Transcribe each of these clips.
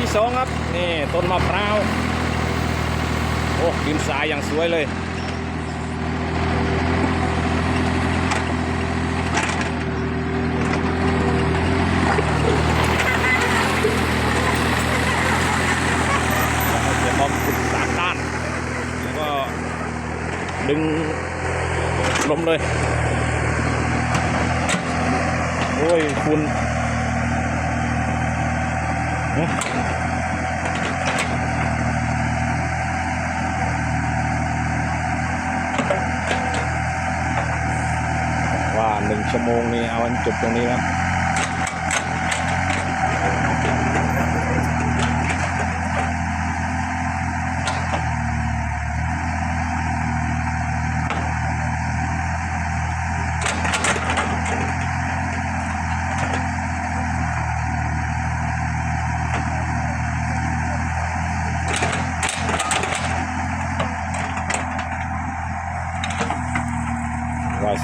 ที่สองครับ นี่ต้นมะพร้าว โอ้ดินทรายอย่างสวยเลยจะมอมขุดสามด้าน แล้วก็ดึงลมเลย โอ้ยคุณ ว่าหนึ่งชั่วโมงนี้เอาอันจบตรงนี้แล้ว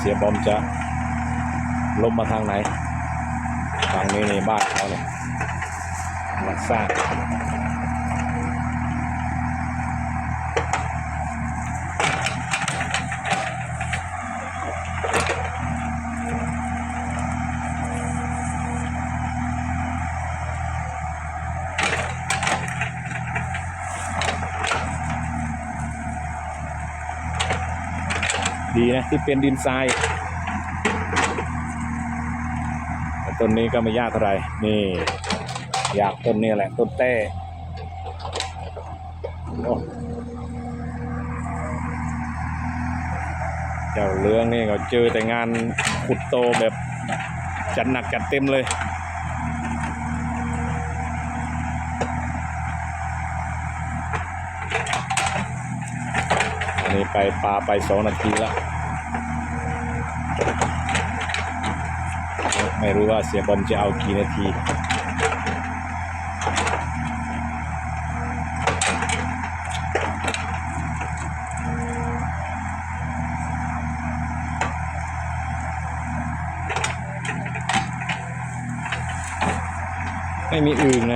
สียบอมจะลมมาทางไหนทางนี้ในบ้านเขาเนี่ยมาสร้าง ดีนะที่เป็นดินทรายต้นนี้ก็ไม่ยากเท่าไรนี่ อยากต้นนี้แหละต้นเต้เจ้าเลื้องนี่ก็เจอแต่งานขุดโตแบบจัดหนักจัดเต็มเลยอันนี้ไปปลาไปสองนาทีแล้ว ไม่รู้ว่าเสียบอลจะเอากี่นาทีไม่มีอื่นเล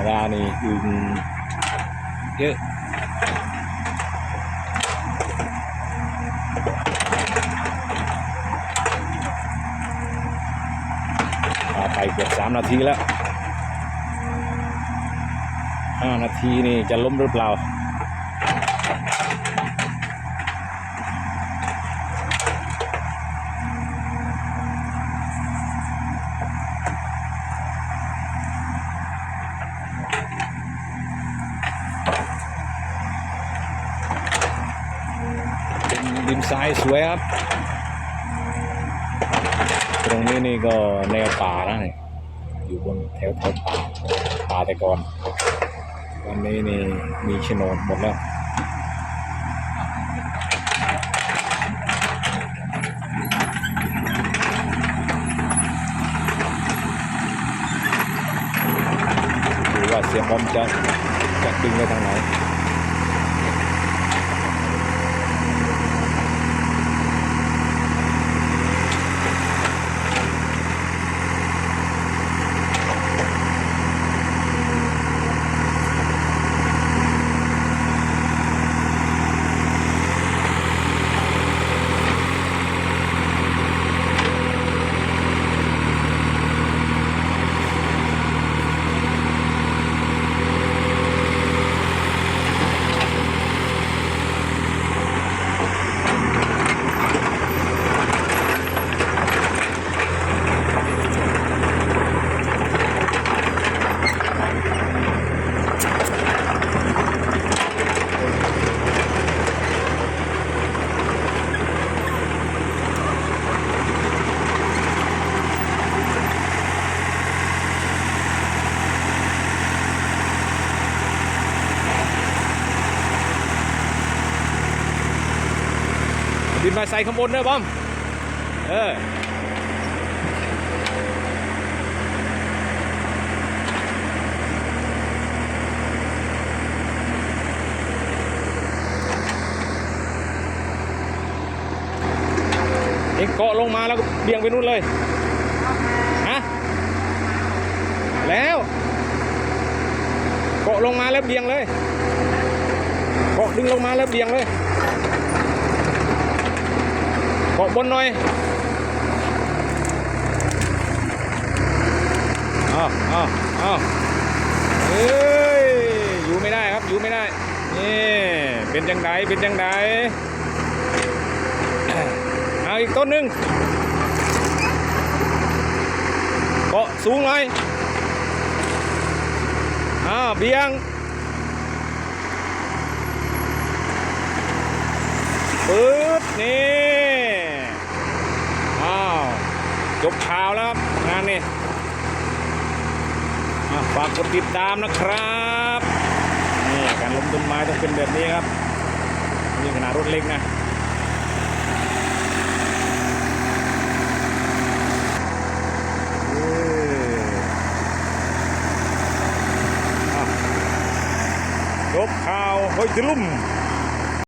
รมดานี่อึงเยอะมาไปเกือบสามนาทีแล้วห้านาทีนี่จะล้มหรือเปล่า ทรายสวยครับ ตรงนี้นี่ก็แนวป่านะนี่อยู่บนแถวแถวป่าป่าแต่ก่อนวันนี้นี่มีโฉนดหมดแล้วดูว่าเสียบอมจะจะดึงไปทางไหน นมาใส่ข้างบนเด้อบอม เออเองเกาะลงมาแล้วก็เบี่ยงไปนู่นเลย ฮะ แล้ว เกาะลงมาแล้วเบี่ยงเลย เกาะดึงลงมาแล้วเบี่ยงเลย กาะบนหน่อยอ้าอ้าอ้าเอ้ยอยู่ไม่ได้ครับอยู่ไม่ได้นี่เป็นจังไดเป็นจังไดเอาอีกต้นหนึ่งเกาะสูงหน่อยอ้าวเบียงปึ๊บนี่อ้าว จบข่าวแล้วครับงานนี้ฝากกดติดตามนะครับนี่การลงต้นไม้ต้องเป็นแบบนี้ครับนี่ขนาดรถเล็กนะเอ้ยอะจบข่าวเฮ้ยจะลุ่ม